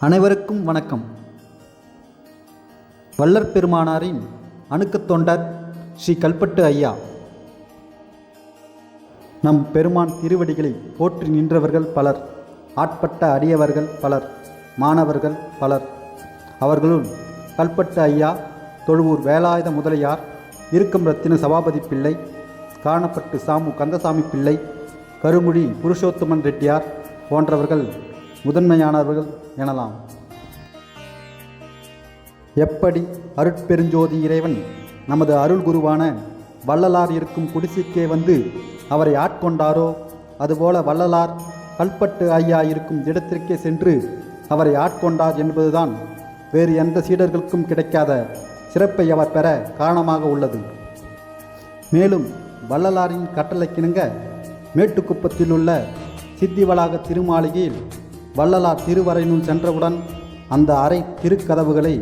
அனைவருக்கும் வணக்கம். வள்ளற் பெருமானாரின் அணுக்கத் தொண்டர் ஸ்ரீ கல்பட்டு ஐயா. நம் பெருமான் திருவடிகளில் போற்றி நின்றவர்கள் பலர் ஆட்பட்ட அடியவர்கள் பலர் மாணவர்கள் பலர். அவர்களுள் கல்பட்டு ஐயா தொழுவூர் வேலாயுத முதலியார் இருக்கம் ரத்தின சபாபதி பிள்ளை காணப்பட்டு சாமு கந்தசாமி பிள்ளை கருமுடி புருஷோத்தமன் ரெட்டியார் போன்றவர்கள் முதன்மையானவர்கள் எனலாம். எப்படி அருட்பெருஞ்சோதி இறைவன் நமது அருள் குருவான வள்ளலார் இருக்கும் குடிசைக்கே வந்து அவரை ஆட்கொண்டாரோ? அதுபோல வள்ளலார் கல்பட்டு ஐயா இருக்கும் இடத்திற்கே சென்று அவரை ஆட்கொண்டார் என்பதுதான் வேறு எந்த சீடர்களுக்கும் கிடைக்காத சிறப்பை அவர் பெற காரணமாக உள்ளது. மேலும் வள்ளலாரின் கட்டளைக்கிணங்க மேட்டுக்குப்பத்தில் உள்ள சித்தி வளாக திருமாளிகையில் வள்ளலார் திருவரையினுள் சென்றவுடன் அந்த அறை திருக்கதவுகளை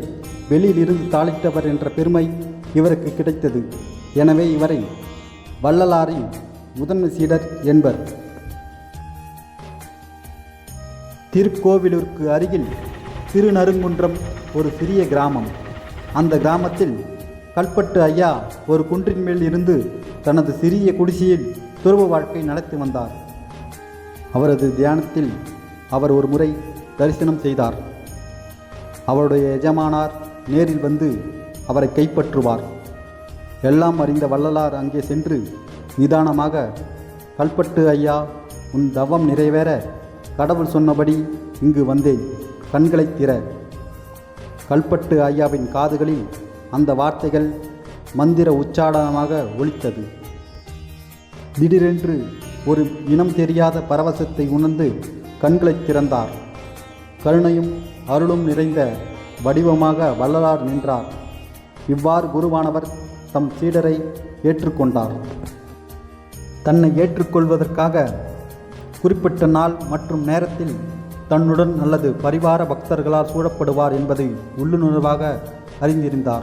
வெளியிலிருந்து தாளித்தவர் என்ற பெருமை இவருக்கு கிடைத்தது. எனவே இவரை வள்ளலாரின் முதன்மை சீடர் என்பர். திருக்கோவிலூருக்கு அருகில் திருநறுங்குன்றம் ஒரு சிறிய கிராமம். அந்த கிராமத்தில் கல்பட்டு ஐயா ஒரு குன்றின் மேல் இருந்து தனது சிறிய குடிசையில் துருவ வாழ்க்கை நடத்தி வந்தார். அவரது தியானத்தில் அவர் ஒரு முறை தரிசனம் செய்தார். அவருடைய எஜமானார் நேரில் வந்து அவரை கைப்பற்றுவார். எல்லாம் அறிந்த வள்ளலார் அங்கே சென்று நிதானமாக கல்பட்டு ஐயா உன் தவம் நிறைவேற கடவுள் சொன்னபடி இங்கு வந்தேன் கண்களைத் திற. கல்பட்டு ஐயாவின் காதுகளில் அந்த வார்த்தைகள் மந்திர உச்சாடனமாக ஒலித்தது. திடீரென்று ஒரு இனம் தெரியாத பரவசத்தை உணர்ந்து கண்களைத் திறந்தார். கருணையும் அருளும் நிறைந்த வடிவமாக வள்ளலார் நின்றார். இவ்வாறு குருவானவர் தம் சீடரை ஏற்றுக்கொண்டார். தன்னை ஏற்றுக்கொள்வதற்காக குறிப்பிட்ட நாள் மற்றும் நேரத்தில் தன்னுடன் அல்லது பரிவார பக்தர்களால் சூழப்படுவார் என்பதை உள்ளுணர்வாக அறிந்திருந்தார்.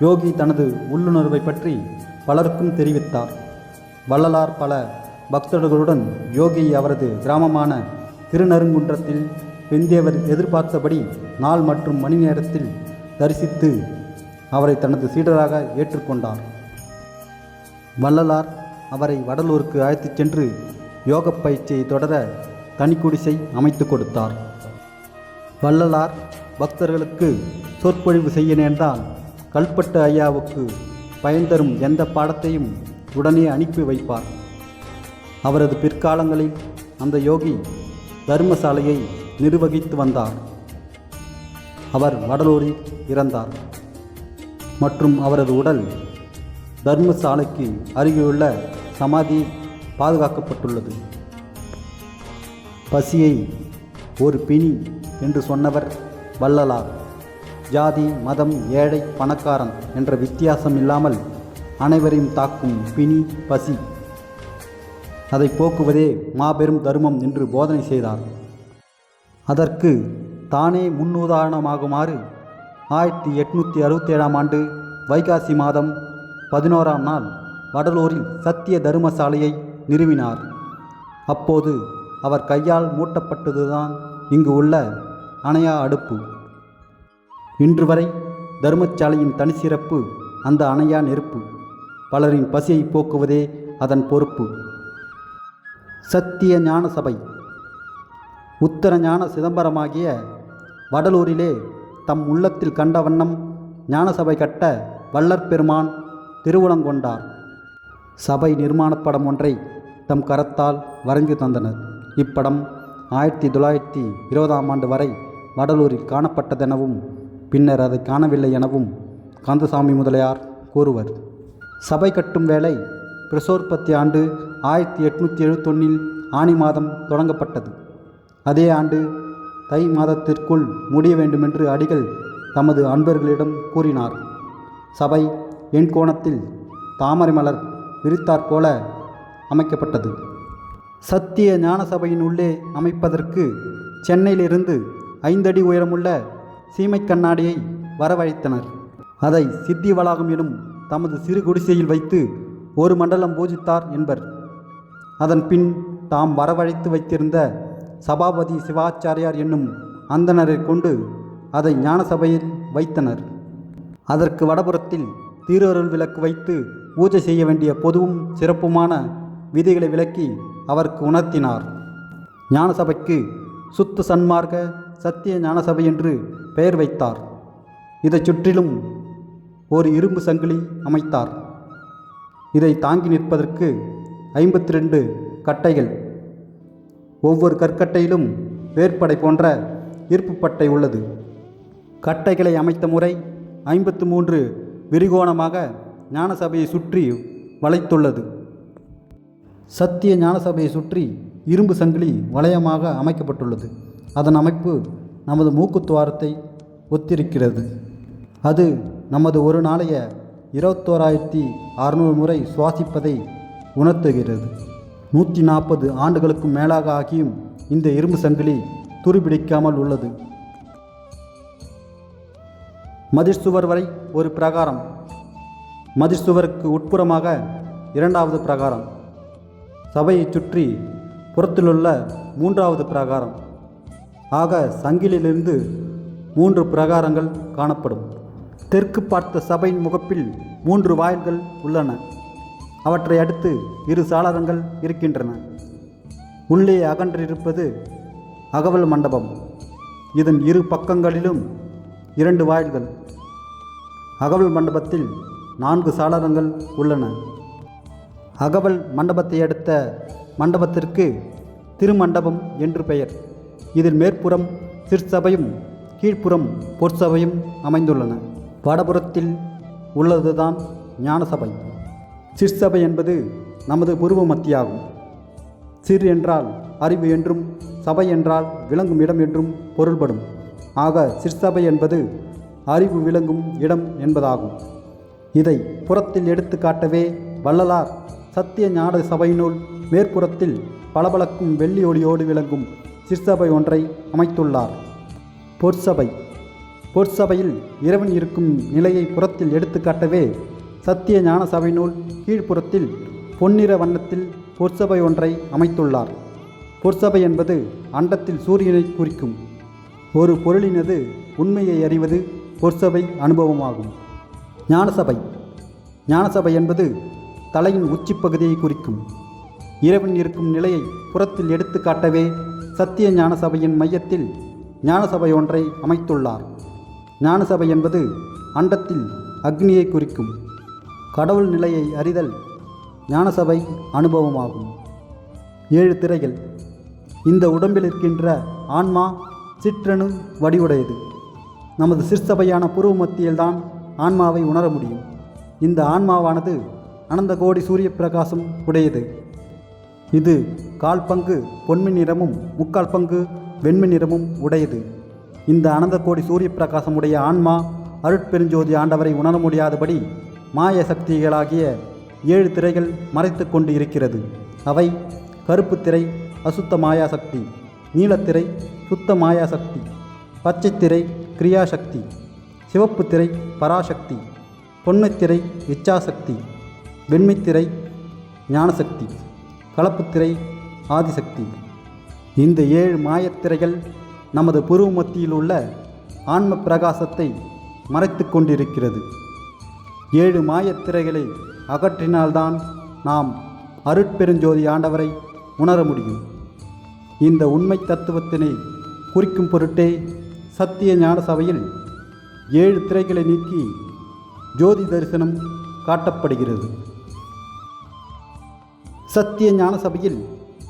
யோகி தனது உள்ளுணர்வை பற்றி பலருக்கும் தெரிவித்தார். வள்ளலார் பல பக்தர்களுடன் யோகி அவரது கிராமமான திருநறுங்குன்றத்தில் வெந்தேவர் எதிர்பார்த்தபடி நாள் மற்றும் மணி நேரத்தில் தரிசித்து அவரை தனது சீடராக ஏற்றுக்கொண்டார். வள்ளலார் அவரை வடலூருக்கு அழைத்துச் சென்று யோகப் பயிற்சியை தொடர தனிக்குடிசை அமைத்து கொடுத்தார். வள்ளலார் பக்தர்களுக்கு சொற்பொழிவு செய்ய நேர்ந்தால் கல்பட்டு ஐயாவுக்கு பயன் தரும் எந்த பாடத்தையும் உடனே அனுப்பி வைப்பார். அவரது பிற்காலங்களில் அந்த யோகி தர்மசாலையை நிர்வகித்து வந்தார். அவர் வடலூரில் இறந்தார். மற்றும் அவரது உடல் தர்மசாலைக்கு அருகிலுள்ள சமாதி பாதுகாக்கப்பட்டுள்ளது. பசியை ஒரு பிணி என்று சொன்னவர் வள்ளலார். ஜாதி மதம் ஏழை பணக்காரன் என்ற வித்தியாசம் இல்லாமல் அனைவரையும் தாக்கும் பிணி பசி. அதை போக்குவதே மாபெரும் தர்மம் என்று போதனை செய்தார். அதற்கு தானே முன்னுதாரணமாகுமாறு ஆயிரத்தி எட்நூற்றி அறுபத்தேழாம் ஆண்டு வைகாசி மாதம் பதினோராம் நாள் வடலூரில் சத்திய தர்மசாலையை நிறுவினார். அப்போது அவர் கையால் மூட்டப்பட்டதுதான் இங்கு உள்ள அணையா அடுப்பு. இன்று வரை தர்மசாலையின் தனிச்சிறப்பு அந்த அணையா நெருப்பு. பலரின் பசியை போக்குவதே அதன் பொறுப்பு. சத்திய ஞான சபை. உத்தர ஞான சிதம்பரமாகிய வடலூரிலே தம் உள்ளத்தில் கண்ட வண்ணம் ஞானசபை கட்ட வல்லற்பெருமான் திருவுளங்கொண்டார் சபை நிர்மாணப் படம் ஒன்றை தம் கரத்தால் வரைந்து தந்தனர். இப்படம் ஆயிரத்தி தொள்ளாயிரத்தி இருபதாம் ஆண்டு வரை வடலூரில் காணப்பட்டதெனவும் பின்னர் அதை காணவில்லை எனவும் காந்தசாமி முதலியார் கூறுவர். சபை கட்டும் வேலை பிரசோற்பத்தி ஆண்டு ஆயிரத்தி எட்நூற்றி எழுபத்தொன்னில் ஆனி மாதம் தொடங்கப்பட்டது. அதே ஆண்டு தை மாதத்திற்குள் முடிய வேண்டுமென்று அடிகள் தமது அன்பர்களிடம் கூறினார். சபை என் கோணத்தில் தாமரை மலர் விரித்தாற்போல அமைக்கப்பட்டது. சத்திய ஞான சபையின் உள்ளே அமைப்பதற்கு சென்னையிலிருந்து ஐந்தடி உயரமுள்ள சீமை கண்ணாடியை வரவழைத்தனர். அதை சித்தி வளாகம் எனும் தமது சிறு குடிசையில் வைத்து ஒரு மண்டலம் பூஜித்தார் என்பர். அதன் பின் தாம் வரவழைத்து வைத்திருந்த சபாபதி சிவாச்சாரியார் என்னும் அந்தணரை கொண்டு அதை ஞானசபையில் வைத்தனர். அதற்கு வடபுறத்தில் திருவருள் விளக்கு வைத்து பூஜை செய்ய வேண்டிய பொதுவும் சிறப்புமான விதிகளை விளக்கி அவருக்கு உணர்த்தினார். ஞானசபைக்கு சுத்த சன்மார்க்க சத்திய ஞானசபை என்று பெயர் வைத்தார். இதைச் சுற்றிலும் ஒரு இரும்பு சங்கிலி அமைத்தார். இதை தாங்கி நிற்பதற்கு ஐம்பத்தி ரெண்டு கட்டைகள். ஒவ்வொரு கற்கட்டையிலும் வேர்ப்படை போன்ற ஈர்ப்புப்பட்டை உள்ளது. கட்டைகளை அமைத்த முறை ஐம்பத்து மூன்று விரிகோணமாக ஞானசபையை சுற்றி வளைத்துள்ளது. சத்திய ஞானசபையை சுற்றி இரும்பு சங்கிலி வளையமாக அமைக்கப்பட்டுள்ளது. அதன் அமைப்பு நமது மூக்குத்துவாரத்தை ஒத்திருக்கிறது. அது நமது ஒரு நாளைய இருபத்தோராயிரத்தி அறுநூறு முறை சுவாசிப்பதை உணர்த்துகிறது. நூற்றி நாற்பது ஆண்டுகளுக்கும் மேலாக ஆகியும் இந்த இரும்பு சங்கிலி துருபிடிக்காமல் உள்ளது. மதிர்சுவர் வரை ஒரு பிரகாரம். மதிர்சுவருக்கு உட்புறமாக இரண்டாவது பிரகாரம். சபையைச் சுற்றி புறத்திலுள்ள மூன்றாவது பிரகாரம். ஆக சங்கிலிலிருந்து மூன்று பிரகாரங்கள் காணப்படும். தெற்கு பார்த்த சபையின் முகப்பில் மூன்று வாயில்கள் உள்ளன. அவற்றை அடுத்து இரு சாளரங்கள் இருக்கின்றன. உள்ளே அகன்றிருப்பது அகவல் மண்டபம். இதன் இரு பக்கங்களிலும் இரண்டு வாயில்கள். அகவல் மண்டபத்தில் நான்கு சாளரங்கள் உள்ளன. அகவல் மண்டபத்தை அடுத்த மண்டபத்திற்கு திருமண்டபம் என்று பெயர். இதில் மேற்புறம் சிற்சபையும் கீழ்ப்புறம் பொற்சபையும் அமைந்துள்ளன. வடபுறத்தில் உள்ளதுதான் ஞானசபை. சிற்சபை என்பது நமது புருவ மத்தியாகும். சிறு என்றால் அறிவு என்றும் சபை என்றால் விளங்கும் இடம் என்றும் பொருள்படும். ஆக சிற்சபை என்பது அறிவு விளங்கும் இடம் என்பதாகும். இதை புறத்தில் எடுத்து காட்டவே வள்ளலார் சத்திய ஞான சபையினுள் மேற்புறத்தில் பளபளக்கும் வெள்ளி ஒளியோடு விளங்கும் சிற்சபை ஒன்றை அமைத்துள்ளார். பொற்சபை. பொற்சபையில் இறைவன் இருக்கும் நிலையை புறத்தில் எடுத்துக்காட்டவே சத்திய ஞான நூல் கீழ்ப்புறத்தில் பொன்னிற வண்ணத்தில் பொற்சபை ஒன்றை அமைத்துள்ளார். பொற்சபை என்பது அண்டத்தில் சூரியனை குறிக்கும். ஒரு பொருளினது உண்மையை அறிவது பொற்சபை அனுபவமாகும். ஞானசபை. ஞானசபை என்பது தலையின் உச்சிப்பகுதியை குறிக்கும். இரவின் இருக்கும் நிலையை புறத்தில் எடுத்து காட்டவே சத்திய ஞானசபையின் மையத்தில் ஞானசபை ஒன்றை அமைத்துள்ளார். ஞானசபை என்பது அண்டத்தில் அக்னியை குறிக்கும். கடவுள் நிலையை அறிதல் ஞானசபை அனுபவமாகும். ஏழு திரைகள். இந்த உடம்பில் இருக்கின்ற ஆன்மா சிற்றணு வடிவுடையது. நமது சிற்சபையான புருவ மத்தியில்தான் ஆன்மாவை உணர முடியும். இந்த ஆன்மாவானது அனந்த கோடி சூரிய பிரகாசம் உடையது. இது கால் பங்கு பொன்மை நிறமும் முக்கால் பங்கு வெண்மை நிறமும் உடையது. இந்த அனந்த கோடி சூரிய பிரகாசம் உடைய ஆன்மா அருட்பெருஞ்சோதி ஆண்டவரை உணர முடியாதபடி மாய சக்திகளாகிய ஏழு திரைகள் மறைத்து கொண்டு இருக்கிறது அவை கருப்பு திரை அசுத்த மாயா சக்தி நீலத்திரை சுத்த மாயா சக்தி பச்சை திரை கிரியாசக்தி சிவப்பு திரை பராசக்தி பொன்மைத்திரை இச்சாசக்தி வெண்மைத்திரை ஞானசக்தி கலப்புத்திரை ஆதிசக்தி. இந்த ஏழு மாயத்திரைகள் நமது புருவ மத்தியில் உள்ள ஆன்ம பிரகாசத்தை மறைத்து கொண்டிருக்கிறது. ஏழு மாயத்திரைகளை அகற்றினால்தான் நாம் அருட்பெருஞ்சோதி ஆண்டவரை உணர முடியும். இந்த உண்மை தத்துவத்தினை குறிக்கும் பொருட்டே சத்திய ஞான சபையில் ஏழு திரைகளை நீக்கி ஜோதி தரிசனம் காட்டப்படுகிறது. சத்திய ஞான சபையில்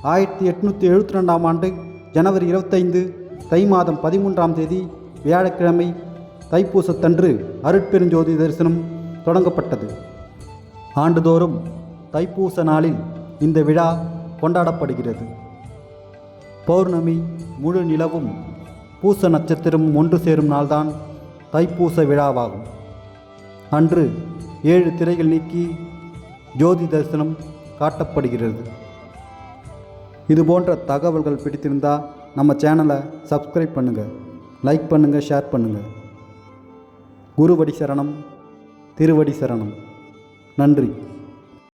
ஆயிரத்தி எட்நூற்றி எழுபத்தி ரெண்டாம் ஆண்டு ஜனவரி இருபத்தைந்து தை மாதம் பதிமூன்றாம் தேதி வியாழக்கிழமை தைப்பூசத்தன்று அருட்பெருஞ்சோதி தரிசனம் தொடங்கப்பட்டது. ஆண்டுதோறும் தைப்பூச நாளில் இந்த விழா கொண்டாடப்படுகிறது. பௌர்ணமி முழு நிலவும் பூச நட்சத்திரமும் ஒன்று சேரும் நாள்தான் தைப்பூச விழாவாகும். அன்று ஏழு திரைகள் நீக்கி ஜோதி தரிசனம் காட்டப்படுகிறது. இது போன்ற தகவல்கள் பிடித்திருந்தால் நம்ம சேனலை சப்ஸ்கிரைப் பண்ணுங்கள் லைக் பண்ணுங்கள் ஷேர் பண்ணுங்கள் குருவடி சரணம். திருவடி சரணம். நன்றி.